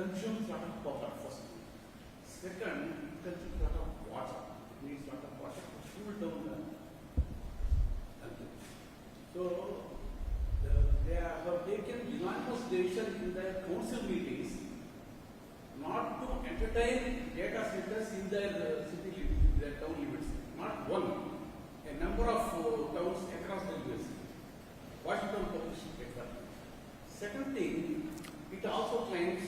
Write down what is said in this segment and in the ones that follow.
consumes lot of power first. Second, it consumes lot of water. It needs lot of water to cool down the. So, the- they have taken unanimous decision in their council meetings not to entertain data centers in their uh, city, lim- their town limits. Not one, a number of uh, towns across the US. Washington published paper. Second thing, it also claims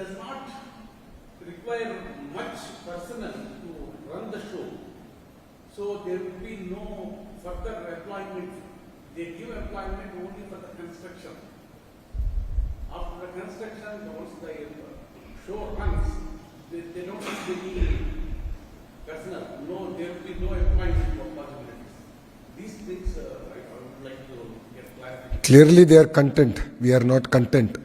does not require much personnel to run the show. So there will be no further employment. They give employment only for the construction. After the construction, once the show runs, they, they don't need any personnel. No, there will be no employment possibilities. These things, uh, I would like to get clarification. Clearly, they are content. We are not content.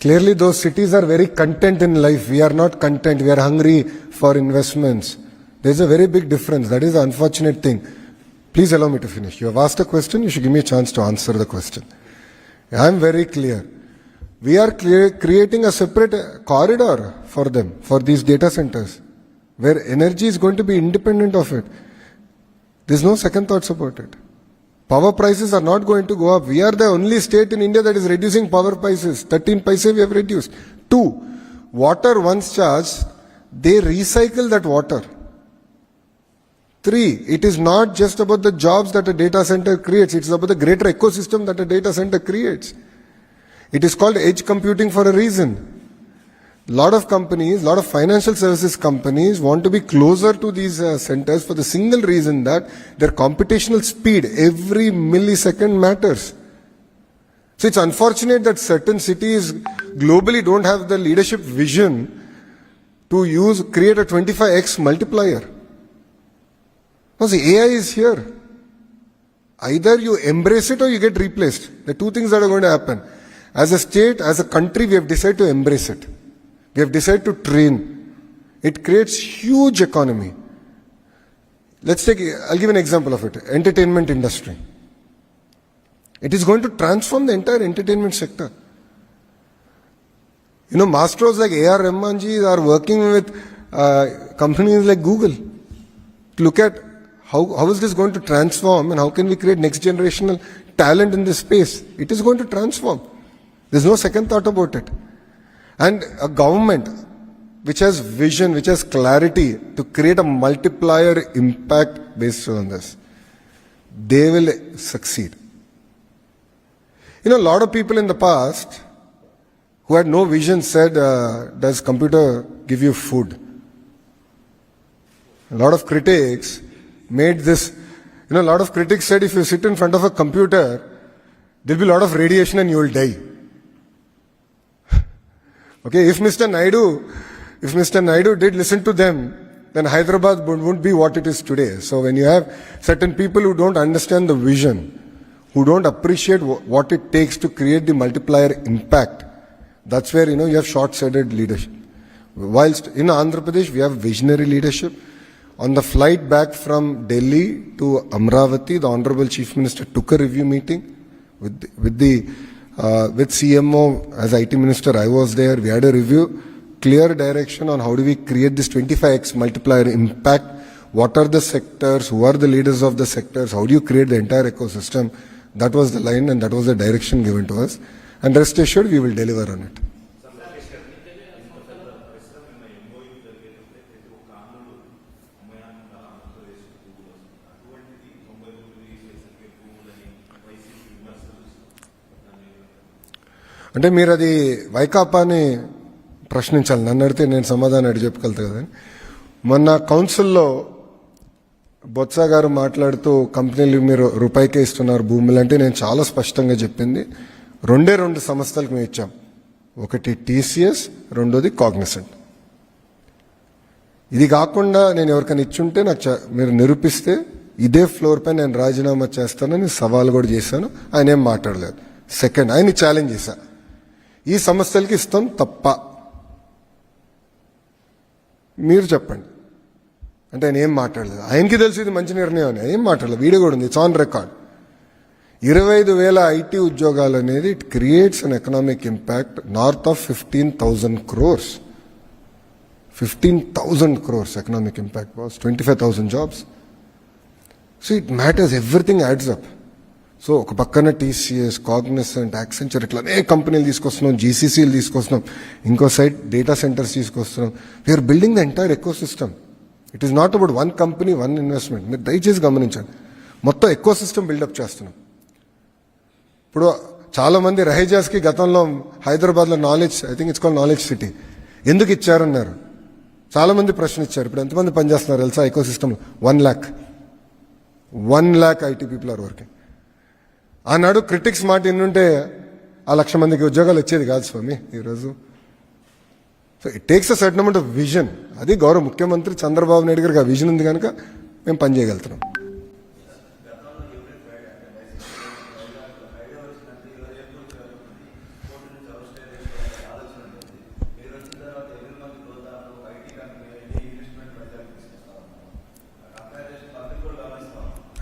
Clearly, those cities are very content in life. We are not content. We are hungry for investments. There's a very big difference. That is the unfortunate thing. Please allow me to finish. You have asked a question, you should give me a chance to answer the question. I am very clear. We are clear, creating a separate corridor for them, for these data centers, where energy is going to be independent of it. There's no second thoughts about it. Power prices are not going to go up. We are the only state in India that is reducing power prices. 13 paise we have reduced. Two, water once charged, they recycle that water. Three, it is not just about the jobs that a data center creates, it's about the greater ecosystem that a data center creates. It is called edge computing for a reason. Lot of companies, lot of financial services companies want to be closer to these uh, centers for the single reason that their computational speed every millisecond matters. So it's unfortunate that certain cities globally don't have the leadership vision to use create a 25x multiplier. Because the AI is here. Either you embrace it or you get replaced. The two things that are going to happen. As a state, as a country, we have decided to embrace it. We have decided to train. It creates huge economy. Let's take, I'll give an example of it. Entertainment industry. It is going to transform the entire entertainment sector. You know, masters like A.R. Rahmanji are working with uh, companies like Google to look at how, how is this going to transform and how can we create next generational talent in this space. It is going to transform. There's no second thought about it. And a government which has vision, which has clarity to create a multiplier impact based on this, they will succeed. You know, a lot of people in the past who had no vision said, uh, Does computer give you food? A lot of critics made this, you know, a lot of critics said if you sit in front of a computer, there'll be a lot of radiation and you will die. Okay, if Mr. Naidu, if Mr. Naidu did listen to them, then Hyderabad would- wouldn't be what it is today. So when you have certain people who don't understand the vision, who don't appreciate wh- what it takes to create the multiplier impact, that's where you know you have short-sighted leadership. Whilst in Andhra Pradesh we have visionary leadership. On the flight back from Delhi to Amravati, the Honorable Chief Minister took a review meeting with the, with the uh, with CMO as IT Minister. I was there. We had a review, clear direction on how do we create this 25x multiplier impact. What are the sectors? Who are the leaders of the sectors? How do you create the entire ecosystem? That was the line and that was the direction given to us. And rest assured, we will deliver on it. అంటే మీరు అది వైకాపాని ప్రశ్నించాలి. నన్ను అడిగితే నేను సమాధానం అడిగి చెప్పగలుగుతా కదండి మొన్న కౌన్సిల్లో బొత్స గారు మాట్లాడుతూ కంపెనీలు మీరు రూపాయికే ఇస్తున్నారు భూములు అంటే నేను చాలా స్పష్టంగా చెప్పింది. రెండే రెండు సంస్థలకు మేము ఇచ్చాం. ఒకటి టీసీఎస్ రెండోది కాగ్నిసెంట్. ఇది కాకుండా నేను ఎవరికైనా ఇచ్చుంటే నాకు చ- మీరు నిరూపిస్తే ఇదే ఫ్లోర్ పై నేను రాజీనామా చేస్తానని సవాల్ కూడా చేశాను. ఆయన ఏం మాట్లాడలేదు. సెకండ్ ఆయన ఛాలెంజ్ చేశాను ఈ సమస్యలకి ఇస్తాం తప్ప. మీరు చెప్పండి. అంటే ఆయన ఏం మాట్లాడలేదు. ఆయనకి తెలిసి ఇది మంచి నిర్ణయం అని. ఏం మాట్లాడలేదు. వీడియో కూడా ఉంది. ఇట్స్ ఆన్ రికార్డ్ ఇరవై ఐదు వేల ఐటీ ఉద్యోగాలు అనేది it creates an economic impact north of fifteen thousand crores fifteen thousand crores economic impact was twenty five thousand jobs so it matters everything adds up so ఒక పక్కన TCS Cognizant Accenture ఇట్లా అనేక కంపెనీలు తీసుకొస్తున్నాం జీసీసీలు తీసుకొస్తున్నాం ఇంకో సైడ్ డేటా సెంటర్స్ తీసుకొస్తున్నాం. We're building the entire ecosystem it is not about one company one investment మీరు దయచేసి గమనించండి. మొత్తం ఎకో సిస్టమ్ బిల్డప్ చేస్తున్నాం. ఇప్పుడు చాలామంది రహేజాస్కి గతంలో హైదరాబాద్లో knowledge I think it's call knowledge city ఎందుకు ఇచ్చారన్నారు? చాలా మంది ప్రశ్న ఇచ్చారు ఇప్పుడు ఎంతమంది పనిచేస్తున్నారు తెలుసా ecosystem one lakh one lakh IT people are working ఆనాడు క్రిటిక్స్ మాట ఎన్నుంటే ఆ లక్ష మందికి ఉద్యోగాలు వచ్చేది కాదు స్వామి ఈరోజు. So it takes a certain amount of vision అది గౌరవ ముఖ్యమంత్రి చంద్రబాబు నాయుడు గారికి ఆ విజన్ ఉంది కనుక మేము పని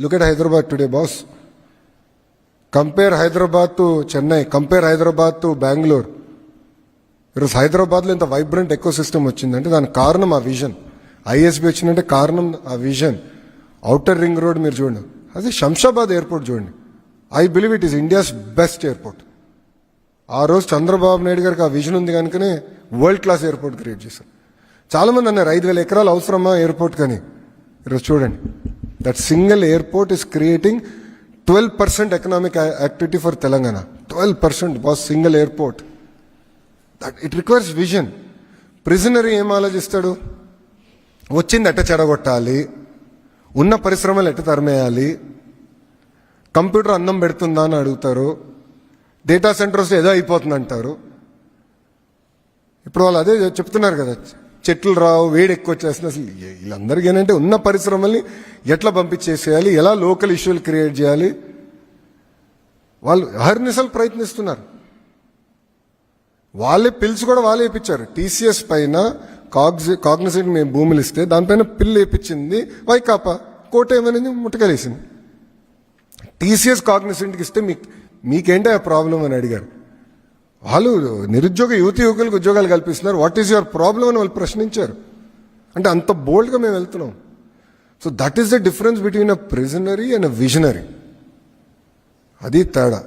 Look at Hyderabad today boss compare Hyderabad to Chennai compare Hyderabad to Bengaluru ఈరోజు హైదరాబాద్లో ఇంత వైబ్రెంట్ ఎకో సిస్టమ్ వచ్చిందంటే దానికి కారణం ఆ విజన్ ఐఎస్బి వచ్చిందంటే కారణం ఆ విజన్ అవుటర్ రింగ్ రోడ్ మీరు చూడండి. అది శంషాబాద్ ఎయిర్పోర్ట్ చూడండి. I believe it is India's best airport ఆ రోజు చంద్రబాబు నాయుడు గారికి ఆ విజన్ ఉంది కనుకనే వరల్డ్ క్లాస్ ఎయిర్పోర్ట్ క్రియేట్ చేశారు. చాలామంది అన్నారు ఐదు వేల ఎకరాలు అవసరమా ఎయిర్పోర్ట్ కానీ? ఈరోజు చూడండి. That single airport is creating 12% economic activity for Telangana. 12% was single airport. That it requires vision. ప్రిజనరీ ఏం ఆలోచిస్తాడు వచ్చింది ఎట్ట చెడగొట్టాలి ఉన్న పరిశ్రమలు ఎట్ట తరిమేయాలి కంప్యూటర్ అన్నం పెడుతుందా అని అడుగుతారు డేటా సెంటర్స్ ఏదో అయిపోతుంది అంటారు ఇప్పుడు వాళ్ళు అదే చెప్తున్నారు కదా చెట్లు రావు వేడి ఎక్కువ వచ్చేస్తుంది. అసలు వీళ్ళందరికీ ఏంటంటే ఉన్న పరిశ్రమల్ని ఎట్లా పంపించేసేయాలి? ఎలా లోకల్ ఇష్యూలు క్రియేట్ చేయాలి? వాళ్ళు అహర్నిశలు ప్రయత్నిస్తున్నారు. వాళ్ళే పిల్స్ కూడా వాళ్ళే వేయించారు టీసీఎస్ పైన కాగ్జి కాగ్నిసెంట్ మేము భూములు ఇస్తే దానిపైన పిల్లు వేయించింది వైకాపా. కోట ఏమనేది? ముట్టకలేసింది. టీసీఎస్ కాగ్నిసెంట్కి ఇస్తే మీకు మీకేంటి ఆ ప్రాబ్లం అని అడిగారు. వాళ్ళు నిరుద్యోగ యువతి యువకులకు ఉద్యోగాలు కల్పిస్తున్నారు. వాట్ ఈస్ యువర్ ప్రాబ్లం అని వాళ్ళు ప్రశ్నించారు. అంటే అంత బోల్డ్గా మేము వెళ్తున్నాం. So that is the difference between a prisonary and a visionary అది తేడా.